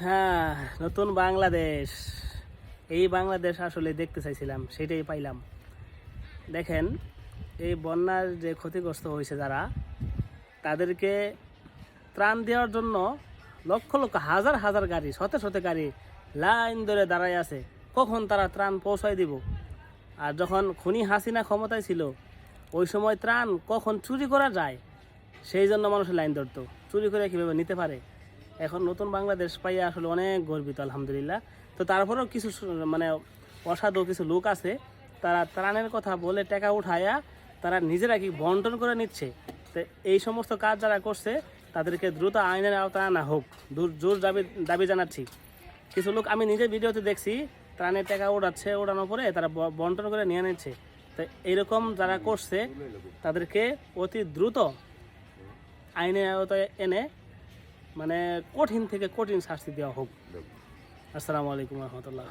হ্যাঁ নতুন বাংলাদেশ। এই বাংলাদেশ আসলে দেখতে চাইছিলাম, সেটাই পাইলাম। দেখেন, এই বন্যার যে ক্ষতিগ্রস্ত হয়েছে যারা, তাদেরকে ত্রাণ দেওয়ার জন্য লক্ষ লক্ষ, হাজার হাজার গাড়ি, শত শত গাড়ি লাইন ধরে দাঁড়ায় আছে। কখন তারা ত্রাণ পৌঁছায় দিব? আর যখন খুনি হাসিনা ক্ষমতায় ছিল, ওই সময় ত্রাণ কখন চুরি করা যায়? সেই জন্য মানুষের লাইন ধরতো। চুরি করে কীভাবে নিতে পারে? এখন নতুন বাংলাদেশ পাইয়া আসলে অনেক গর্বিত, আলহামদুলিল্লাহ। তো তারপরেও কিছু মানে অসাধু কিছু লোক আছে, তারা ত্রাণের কথা বলে টাকা উঠায়া তারা নিজেরা কি বন্টন করে নিচ্ছে? তো এই সমস্ত কাজ যারা করছে, তাদেরকে দ্রুত আইনের আওতায় আনা হোক। দূর জোর দাবি দাবি জানাচ্ছি। কিছু লোক আমি নিজে ভিডিওতে দেখছি, ত্রাণের টাকা ওড়াচ্ছে ওড়ানোর পরে তারা বন্টন করে নিয়ে নিচ্ছে। তো এইরকম যারা করছে, তাদেরকে অতি দ্রুত আইনের আওতায় এনে মানে কঠিন থেকে কঠিন শাস্তি দেওয়া হোক। আসসালামু আলাইকুম রহমতুল্লাহ।